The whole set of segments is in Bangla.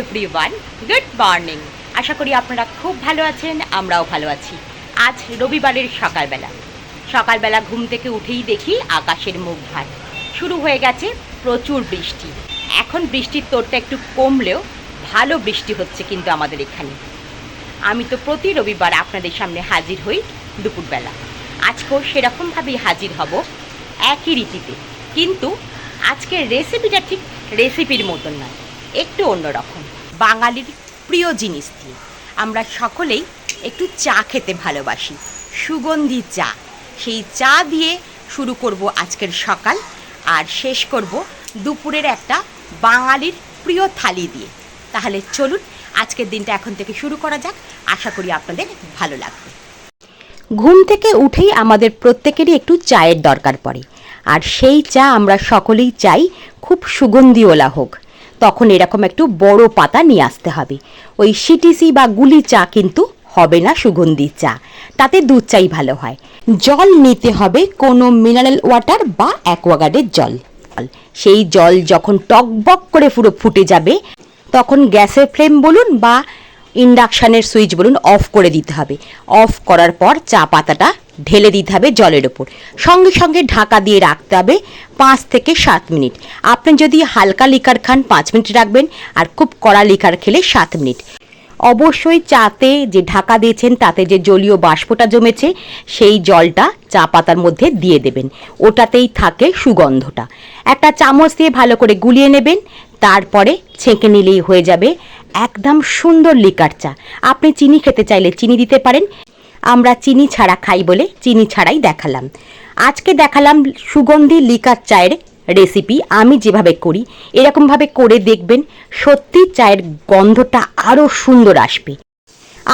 এভরিওয়ান গুড মর্নিং আশা করি আপনারা খুব ভালো আছেন, আমরাও ভালো আছি। আজ রবিবারের সকালবেলা। সকালবেলা ঘুম থেকে উঠেই দেখি আকাশের মুখ ভার। শুরু হয়ে গেছে প্রচুর বৃষ্টি। এখন বৃষ্টির তোরটা একটু কমলেও ভালো বৃষ্টি হচ্ছে কিন্তু আমাদের এখানে। আমি তো প্রতি রবিবার আপনাদের সামনে হাজির হই দুপুরবেলা। আজকেও সেরকমভাবেই হাজির হব, একই রীতিতে। কিন্তু আজকের রেসিপিটা ঠিক রেসিপির মতন নয়। একটু অন্যরকম। বাঙালির প্রিয় জিনিস দিয়ে। আমরা সকলেই একটু চা খেতে ভালোবাসি। সুগন্ধি চা। সেই চা দিয়ে শুরু করব আজকের সকাল আর শেষ করব দুপুরের একটা বাঙালির প্রিয় থালি দিয়ে। তাহলে চলুন, আজকের দিনটা এখন থেকে শুরু করা যাক। আশা করি আপনাদের ভালো লাগবে। ঘুম থেকে উঠেই আমাদের প্রত্যেকেরই একটু চায়ের দরকার পড়ে। আর সেই চা আমরা সকলেই চাই, খুব সুগন্ধিওলা হোক। তখন এরকম একটু বড় পাতা নিয়ে আসতে হবে। ওই সিটিসি বা গুলি চা কিন্তু হবে না সুগন্ধি চা। তাতে দুধ চাই ভালো হয়। জল নিতে হবে কোনো মিনারেল ওয়াটার বা অ্যাকোয়াগার্ডের জল। সেই জল যখন টকবক করে পুরো ফুটে যাবে, তখন গ্যাসের ফ্লেম বলুন বা ইন্ডাকশানের সুইচ বলুন অফ করে দিতে হবে। অফ করার পর চা পাতাটা ঢেলে দিতে হবে জলের ওপর। সঙ্গে সঙ্গে ঢাকা দিয়ে রাখতে হবে পাঁচ থেকে সাত মিনিট। আপনি যদি হালকা লিকার খান, পাঁচ মিনিট রাখবেন, আর খুব কড়া লিকার খেলে সাত মিনিট। অবশ্যই চাতে যে ঢাকা দিয়েছেন, তাতে যে জলীয় বাষ্পটা জমেছে, সেই জলটা চা পাতার মধ্যে দিয়ে দেবেন। ওটাতেই থাকে সুগন্ধটা। একটা চামচ দিয়ে ভালো করে গুলিয়ে নেবেন, তারপরে ছেঁকে নিলেই হয়ে যাবে একদম সুন্দর লিকার চা। আপনি চিনি খেতে চাইলে চিনি দিতে পারেন, আমরা চিনি ছাড়া খাই বলে চিনি ছাড়াই দেখালাম। আজকে দেখালাম সুগন্ধি লিকার চায়ের রেসিপি আমি যেভাবে করি, এরকমভাবে করে দেখবেন সত্যি চায়ের গন্ধটা আরও সুন্দর আসবে।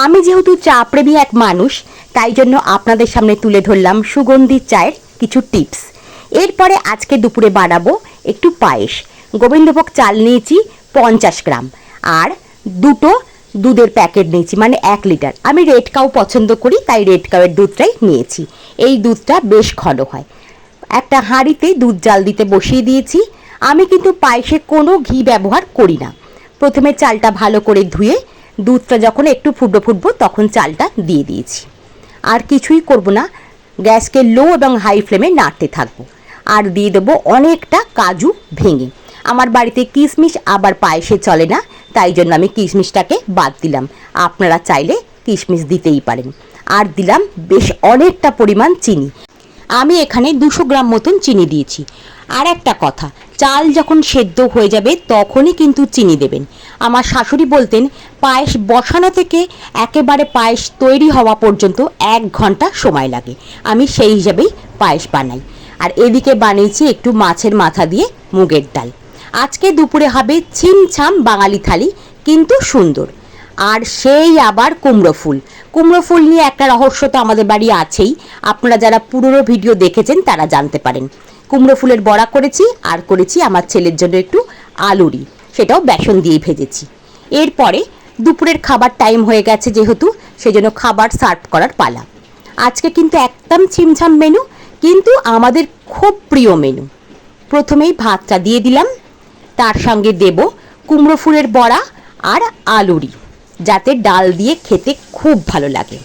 আমি যেহেতু চা প্রেমী এক মানুষ, তাই জন্য আপনাদের সামনে তুলে ধরলাম সুগন্ধি চায়ের কিছু টিপস। এরপরে আজকে দুপুরে বানাবো একটু পায়েস। গোবিন্দভোগ চাল নিয়েছি পঞ্চাশ গ্রাম আর দুটো দুধের প্যাকেট নিয়েছি মানে এক লিটার। আমি রেড কাউ পছন্দ করি, তাই রেড কাউয়ের দুধটাই নিয়েছি। এই দুধটা বেশ ঘন হয়। একটা হাঁড়িতে দুধ জাল দিতে বসিয়ে দিয়েছি। আমি কিন্তু পায়েসে কোনো ঘি ব্যবহার করি না। প্রথমে চালটা ভালো করে ধুয়ে দুধটা যখন একটু ফুটবো ফুটবো তখন চালটা দিয়ে দিয়েছি। আর কিছুই করব না। গ্যাসকে লো এবং হাই ফ্লেমে নাড়তে থাকব। আর দিয়ে দেবো অনেকটা কাজু ভেঙে। আমার বাড়িতে কিশমিশ আবার পায়েসে চলে না, তাই জন্য আমি কিশমিশটাকে বাদ দিলাম। আপনারা চাইলে কিশমিশ দিতেই পারেন। আর দিলাম বেশ অনেকটা পরিমাণ চিনি। আমি এখানে দুশো গ্রাম মতন চিনি দিয়েছি। আর একটা কথা, চাল যখন সেদ্ধ হয়ে যাবে তখনই কিন্তু চিনি দেবেন। আমার শাশুড়ি বলতেন, পায়েস বসানো থেকে একেবারে পায়েস তৈরি হওয়া পর্যন্ত এক ঘণ্টা সময় লাগে। আমি সেই হিসাবেই পায়েস বানাই। আর এদিকে বানিয়েছি একটু মাছের মাথা দিয়ে মুগের ডাল। আজকে দুপুরে হবে ছিমছাম বাঙালি থালি, কিন্তু সুন্দর। আর সেই আবার কুমড়ো ফুল। কুমড়ো ফুল নিয়ে একটা রহস্য তো আমাদের বাড়ি আছেই। আপনারা যারা পুরনো ভিডিও দেখেছেন, তারা জানতে পারেন। কুমড়ো ফুলের বড়া করেছি, আর করেছি আমার ছেলের জন্য একটু আলুরি সেটাও বেসন দিয়ে ভেজেছি। এরপরে দুপুরের খাবার টাইম হয়ে গেছে যেহেতু, সেজন্য খাবার সার্ভ করার পালা। আজকে কিন্তু একদম ছিমছাম মেনু কিন্তু আমাদের খুব প্রিয় মেনু প্রথমেই ভাতটা দিয়ে দিলাম, তার সঙ্গে দেব কুমড়ো ফুলের বড়া আর আলুরি যাতে ডাল দিয়ে খেতে খুব ভালো লাগে।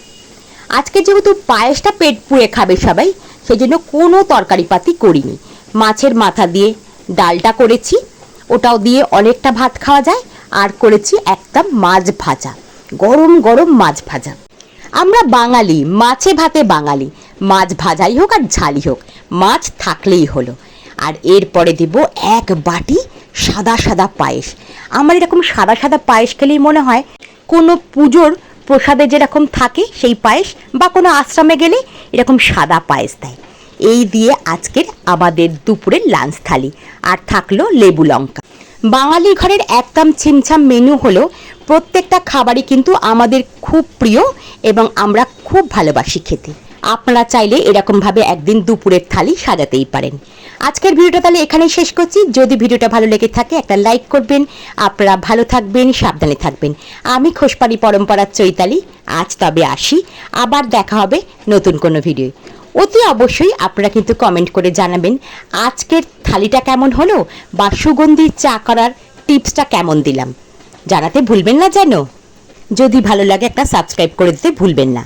আজকে যেহেতু পায়েসটা পেট পুড়ে খাবে সবাই সেই জন্য কোনো তরকারিপাতি করিনি। মাছের মাথা দিয়ে ডালটা করেছি, ওটাও দিয়ে অনেকটা ভাত খাওয়া যায়, আর করেছি একটা মাছ ভাজা, গরম গরম মাছ ভাজা। আমরা বাঙালি, মাছে ভাতে বাঙালি, মাছ ভাজাই হোক আর ঝালি হোক, মাছ থাকলেই হলো। আর এরপরে দেব এক বাটি সাদা সাদা পায়েস। আমার এরকম সাদা সাদা পায়েস খেলেই মনে হয় কোনো পুজোর প্রসাদে যেরকম থাকে সেই পায়েস, বা কোনো আশ্রমে গেলে এরকম সাদা পায়েস দেয়। এই দিয়ে আজকের আমাদের দুপুরের লাঞ্চ থালি। আর থাকল লেবু লঙ্কা। বাঙালি ঘরের একদম ছিমছাম মেনু হলো প্রত্যেকটা খাবারই কিন্তু আমাদের খুব প্রিয় এবং আমরা খুব ভালোবাসি খেতে। আপনারা চাইলে এরকমভাবে একদিন দুপুরের থালি সাজাতেই পারেন। আজকের ভিডিওটা তাহলে এখানেই শেষ করছি। যদি ভিডিওটা ভালো লেগে থাকে, একটা লাইক করবেন। আপনারা ভালো থাকবেন, সাবধানে থাকবেন। আমি খোসপাড়ি পরম্পরার চৈতালি। আজ তবে আসি। আবার দেখা হবে নতুন কোনো ভিডিও অতি অবশ্যই আপনারা কিন্তু কমেন্ট করে জানাবেন, আজকের থালিটা কেমন হলো বা সুগন্ধির চা করার টিপসটা কেমন দিলাম। জানাতে ভুলবেন না যেন। যদি ভালো লাগে একটা সাবস্ক্রাইব করে দিতে ভুলবেন না।